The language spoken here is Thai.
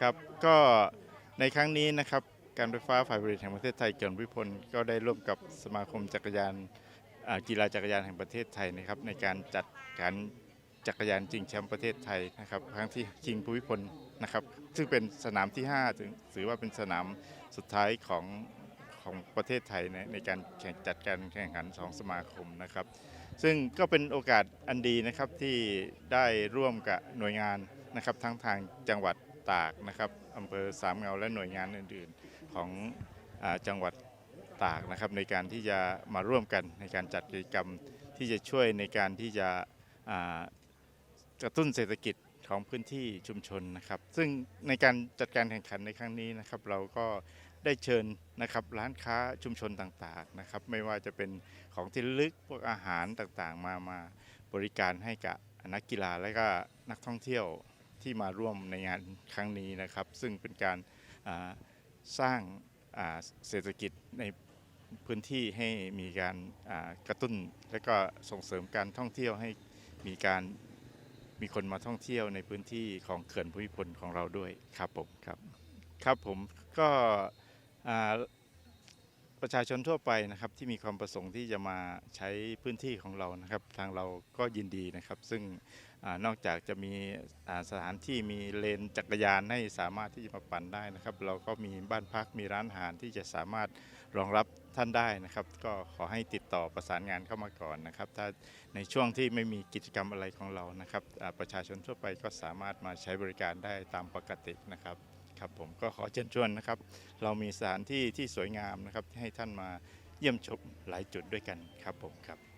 ครับก็ในครั้งนี้นะครับการไฟฟ้าฝ่ายผลิตแห่งประเทศไทยเกินวิพลก็ได้ร่วมกับสมาคมจักรยานกีฬาจักรยานแห่งประเทศไทยนะครับในการจัดการจักรยานชิงแชมป์ประเทศไทยนะครับครั้งที่ชิงภูมิพลนะครับซึ่งเป็นสนามที่5ถึงถือว่าเป็นสนามสุดท้ายของของประเทศไทยในในการแข่งจัดการแข่งขันสองสมาคมนะครับ ซึ่งก็เป็นโอกาสอันดีนะครับที่ได้ร่วมกับหน่วยงานนะครับทั้งทางจังหวัด ตากนะครับอำเภอสามเงาและหน่วยงานอื่นๆของอจังหวัดตากนะครับในการที่จะมาร่วมกันในการจัดกิจกรรมที่จะช่วยในการที่จะกระตุ้นเศรษฐกิจของพื้นที่ชุมชนนะครับ ซึ่งในการจัดการแข่งขันในครั้งนี้นะครับ เราก็ได้เชิญนะครับร้านค้าชุมชนต่างๆนะครับ ไม่ว่าจะเป็นของที่ระลึกพวกอาหารต่างๆ มามาบริการให้กับนักกีฬาและก็นักท่องเที่ยว ที่มาร่วมในงานครั้งนี้นะครับ ซึ่งเป็นการสร้างาเศรษฐกิจในพื้นที่ให้มีการากระตุ้น และก็ส่งเสริมการท่องเที่ยวให้มีการมีคนมาท่องเที่ยวในพื้นที่ของเขื่อนภูมิพลของเราด้วยครับผมครับ ครับผมก็อ่า ประชาชนทั่วไปนะครับที่มีความประสงค์ที่จะมาใช้พื้นที่ของเรานะครับ ทางเราก็ยินดีนะครับ ซึ่งอนอกจากจะมีสถานที่มีเลนจักรยานให้สามารถที่จะมาปั่นได้นะครับ เราก็มีบ้านพักมีร้านอาหารที่จะสามารถรองรับท่านได้นะครับ ก็ขอให้ติดต่อประสานงานเข้ามาก่อนนะครับ ถ้าในช่วงที่ไม่มีกิจกรรมอะไรของเรานะครับประชาชนทั่วไปก็สามารถมาใช้บริการได้ตามปกตินะครับ ครับผมก็ขอเชิญชวนนะครับ เรามีสถานที่ที่สวยงามนะครับให้ท่านมาเยี่ยมชมหลายจุดด้วยกันครับผมครับ